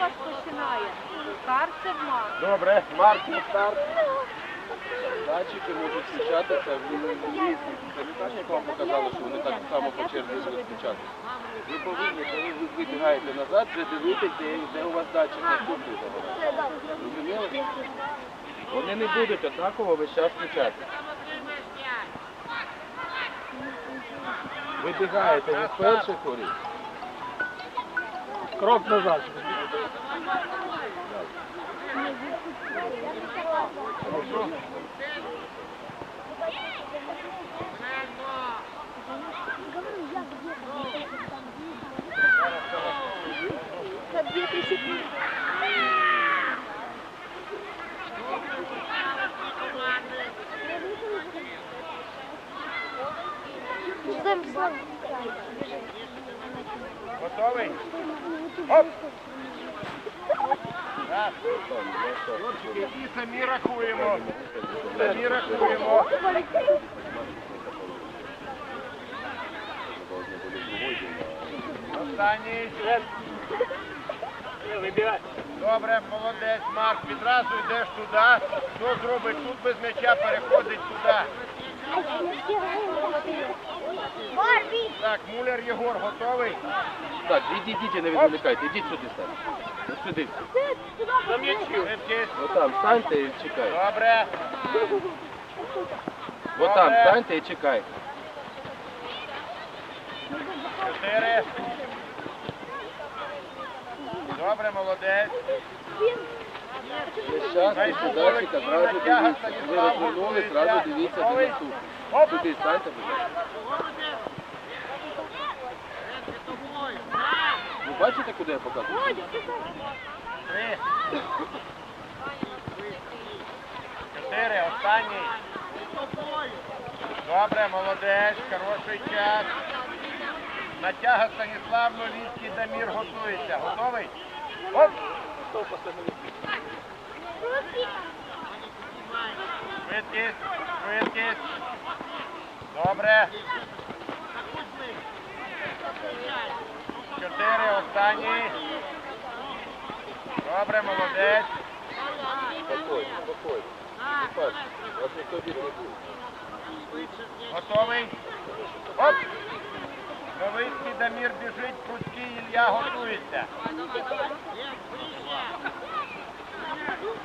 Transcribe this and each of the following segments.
вас починає. Це Марк. Добре, Марк на старт. Датчики можуть включатися в різні. Пам'ятаєш, як вам показали, що вони так само по черзі будуть включатися? Ви повинні, коли ви вибігаєте назад, вже дивитися, де, у вас датчик наступний загорає. Розуміли? Вони не будуть однаково весь час включатися. Вибігаєте від перших воріт. Крок назад. За 2-3 секунды. Ждем. Готовий? Оп! І самі рахуємо. Самі рахуємо. Останній. Добре, молодець, Марк. Відразу йдеш туди. Хто зробить тут без м'яча, переходить туди. Так, Муляр Єгор готовий? Так, ідіть, ідіть, не відволікайте, ідіть сюди станьте. Ось сюди. За м'ячів. Отам станьте і чекайте. Добре. Отам Добре. станьте і чекайте. Чотири. Добре, молодець. Весь час Соколик зразу дивіться. Ви розвернули, зразу дивіться? Сюди станьте, будь ласка. Ви бачите, куди я показую? Три. Чотири. Останній. Добре, молодець. Хороший час. Натяга Станіслав Новіцький Дамір готується. Готовий? Оп! Швидкість, швидкість. Добре. Чотири, останній. Добре, молодець. Спокойно, спокойно. Вас ніхто бити не буде. Готовий? Оп! Новицький Дамір біжить, Пруцький Ілля готується.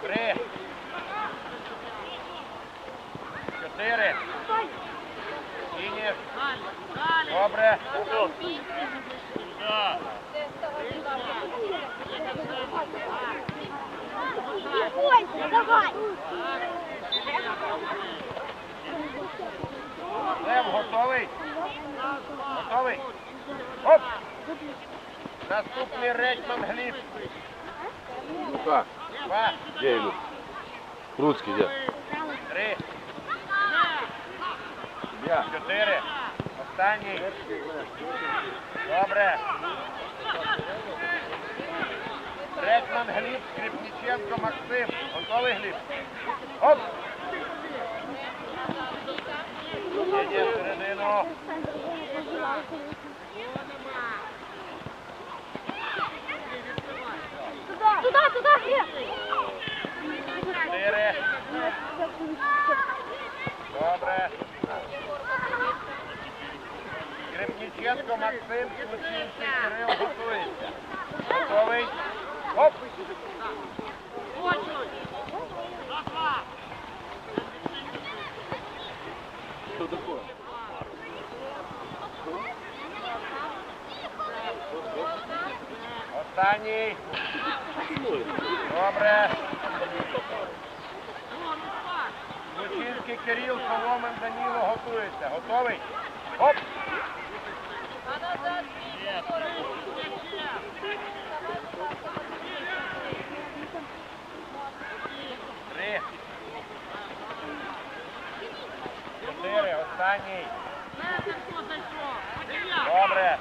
Три. Чотири. Фініш. Добре. Не бойся, давай! Лев готовий? Готовий? Оп! Речман Гліб. Лука, Два, де Ілюк? Круцький, де? три, Я. чотири. Останній. Добре. Речман Гліб, Скрипніченко Максим. Готовий Гліб? Оп! Ні, ні, середину. Добре. Скрипніченко Максим, Случинський Кирил готується. Готовий? Оп! Що? Останній. Добре. Лучинський Кирил, Соломин Даніло готується. Готовий? Оп! Три. Чотири. Останній. Добре.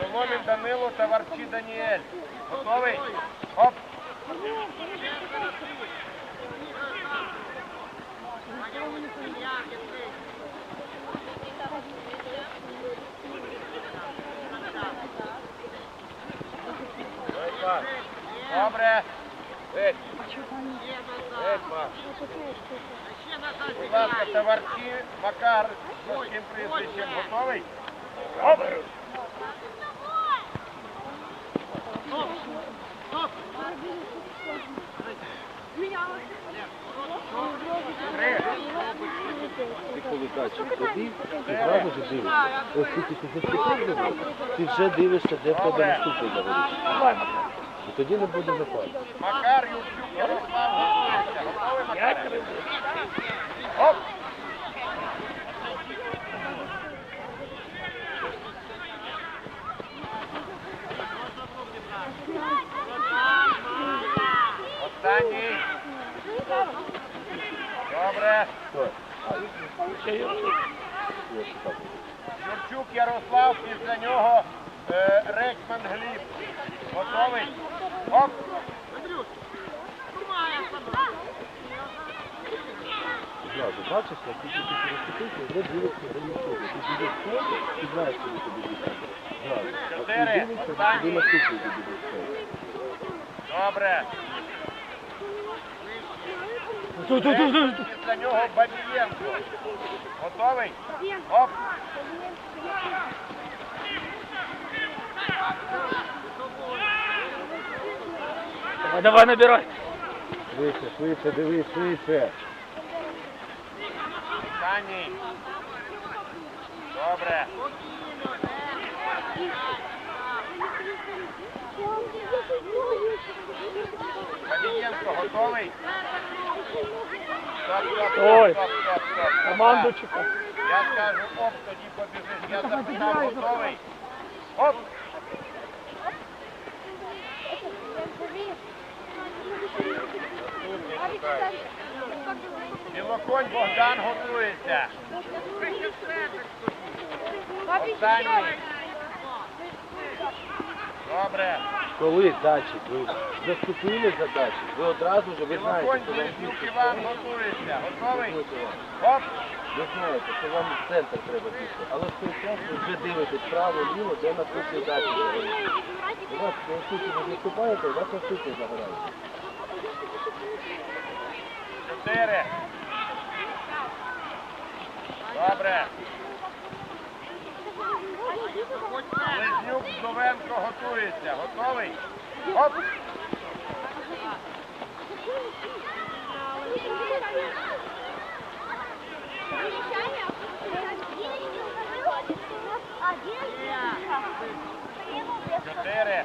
Соломін Данило та Варчі Даніель. Готовий? Оп! Добре. Геть. Геть. Будь ласка, товарці, Макар, з важким прізвищем готовий? Оп! Три. Ти коли бачиш тобі, ти зразу ж дивишся. Ось тільки ти зачепив, ти вже дивишся, де в тебе наступний загорить. І тоді не буде запасу. Макар, Юрчук, Ярослав, готується. Готовий, Макар? Оп! Останній. Добре. Юрчук Ярослав, після нього е, Рекман Гліб. Готовий? Оп! Бачиш, як тільки ти переступився, вже дивишся, де нічого. Ти підеш сходи, ти знаєш, куди тобі йти. Зразу. А ти Чотири. Останній. наступний тобі буде сходити. Добре. Після нього Бабієнко. Готовий? Оп! Давай, давай, набирай. Швидше, швидше, дивись, швидше. Останній. Добре. Бабієнко готовий? Ой. Команду чекай. Я скажу оп, тоді побіжиш. Я запитав, готовий? Оп! Білоконь Богдан готується. Останній. Добре. Коли датчик, ви заступили за датчик, ви одразу ж, ви знаєте, що вам більше треба. готується. Готовий? Оп! Ви знаєте, що вам в центр треба бігти, але в той час ви вже дивитесь право, ліво, де наступний датчик. У вас наступний ви наступаєте, у вас наступний загорає. Чотири. Добре. Близнюк Вдовенко готується. Готовий? Оп! Чотири.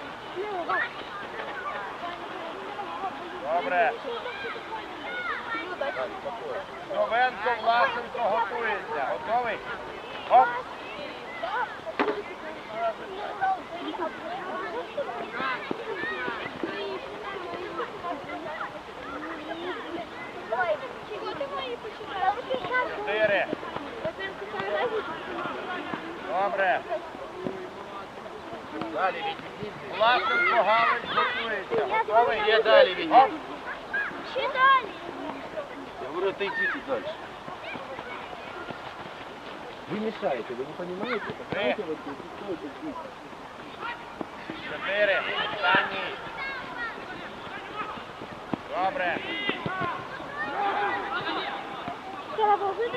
Добре. Вдовенко Власенко готується. Готовий? Оп! Чотири. Добре. Далі відійдіть. Власенко Галич готується. Готовий? Ще далі відійдіть. Ще далі. Я говорю, отойдите дальше. Вы мешаете, вы не понимаете? Поставьте вот здесь, стойте здесь. Чотири. Останній. Добре.